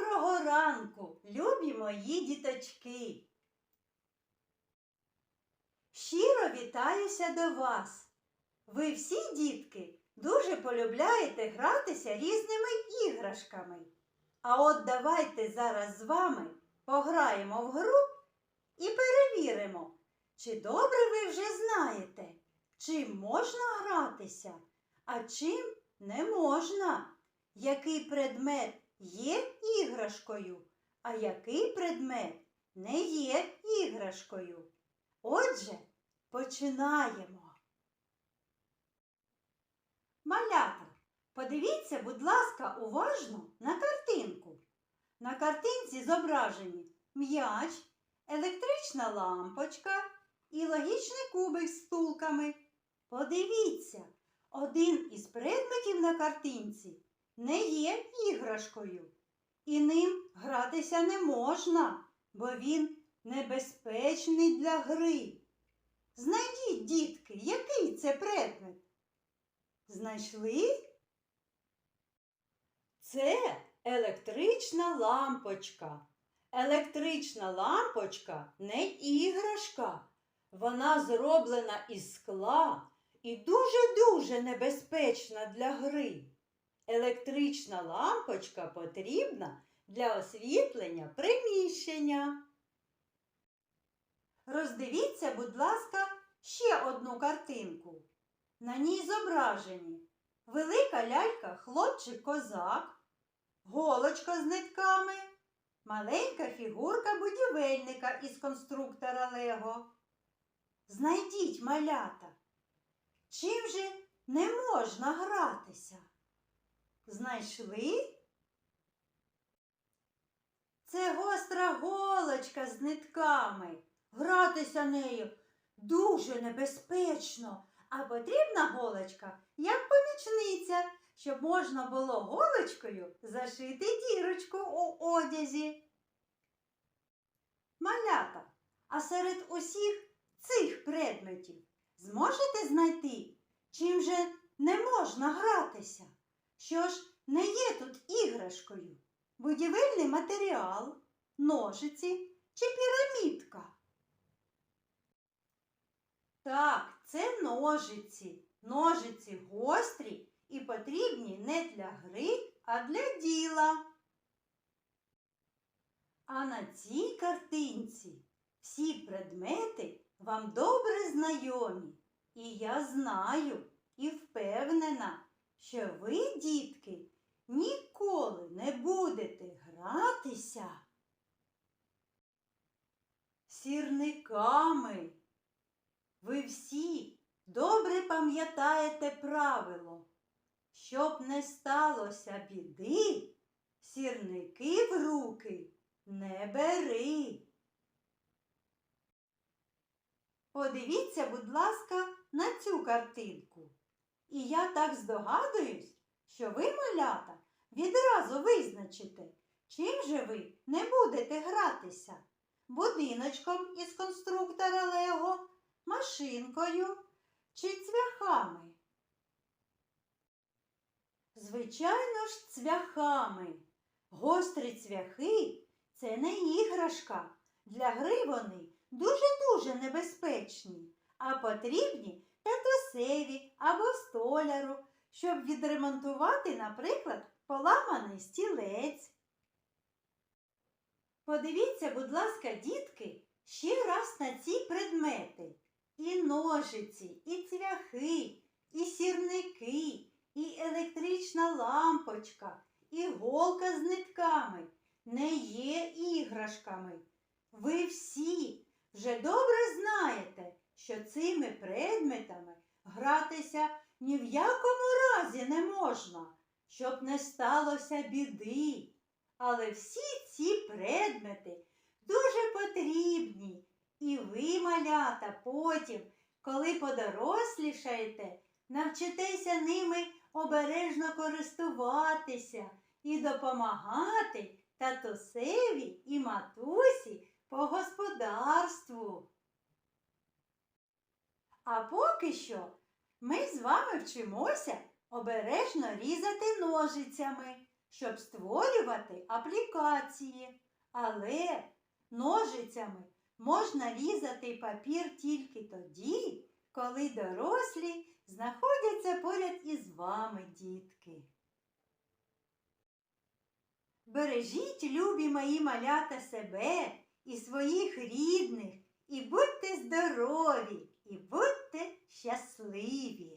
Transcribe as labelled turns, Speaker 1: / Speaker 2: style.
Speaker 1: Доброго ранку, любі мої діточки. Щиро вітаюся до вас. Ви всі, дітки, дуже полюбляєте гратися різними іграшками. А от давайте зараз з вами пограємо в гру і перевіримо, чи добре ви вже знаєте, чим можна гратися, а чим не можна, який предмет є іграшкою, а який предмет не є іграшкою. Отже, починаємо. Малята, подивіться, будь ласка, уважно на картинку. На картинці зображені м'яч, електрична лампочка і логічний кубик з стулками. Подивіться, один із предметів на картинці не є іграшкою, і ним гратися не можна, бо він небезпечний для гри. Знайдіть, дітки, який це предмет? Знайшли? Це електрична лампочка. Електрична лампочка не іграшка. Вона зроблена із скла і дуже-дуже небезпечна для гри. Електрична лампочка потрібна для освітлення приміщення. Роздивіться, будь ласка, ще одну картинку. На ній зображені велика лялька хлопчик-козак, голочка з нитками, маленька фігурка будівельника із конструктора Лего. Знайдіть малята, чим же не можна гратися? Знайшли? Це гостра голочка з нитками. Гратися нею дуже небезпечно, а потрібна голочка як помічниця, щоб можна було голочкою зашити дірочку у одязі. Малята, а серед усіх цих предметів зможете знайти, чим же не можна гратися? Що ж не є тут іграшкою? Будівельний матеріал, ножиці чи пірамідка? Так, це ножиці. Ножиці гострі і потрібні не для гри, а для діла. А на цій картинці всі предмети вам добре знайомі. І я знаю і впевнена, що ви, дітки, ніколи не будете гратися сірниками. Ви всі добре пам'ятаєте правило, щоб не сталося біди, сірники в руки не бери. Подивіться, будь ласка, на цю картинку. І я так здогадуюсь, що ви, малята, відразу визначите, чим же ви не будете гратися будиночком із конструктора Лего, машинкою чи цвяхами. Звичайно ж, цвяхами. Гострі цвяхи це не іграшка. Для гри вони дуже-дуже небезпечні, а потрібні татусеві або столяру, щоб відремонтувати, наприклад, поламаний стілець. Подивіться, будь ласка, дітки, ще раз на ці предмети. І ножиці, і цвяхи, і сірники, і електрична лампочка, і голка з нитками не є іграшками. Ви всі вже добре знаєте, що цими предметами гратися ні в якому разі не можна, щоб не сталося біди. Але всі ці предмети дуже потрібні. І ви, малята, потім, коли подорослішаєте, навчитеся ними обережно користуватися і допомагати татусеві і матусі по господарству. А поки що ми з вами вчимося обережно різати ножицями, щоб створювати аплікації. Але ножицями можна різати папір тільки тоді, коли дорослі знаходяться поряд із вами, дітки. Бережіть, любі мої малята, себе і своїх рідних, і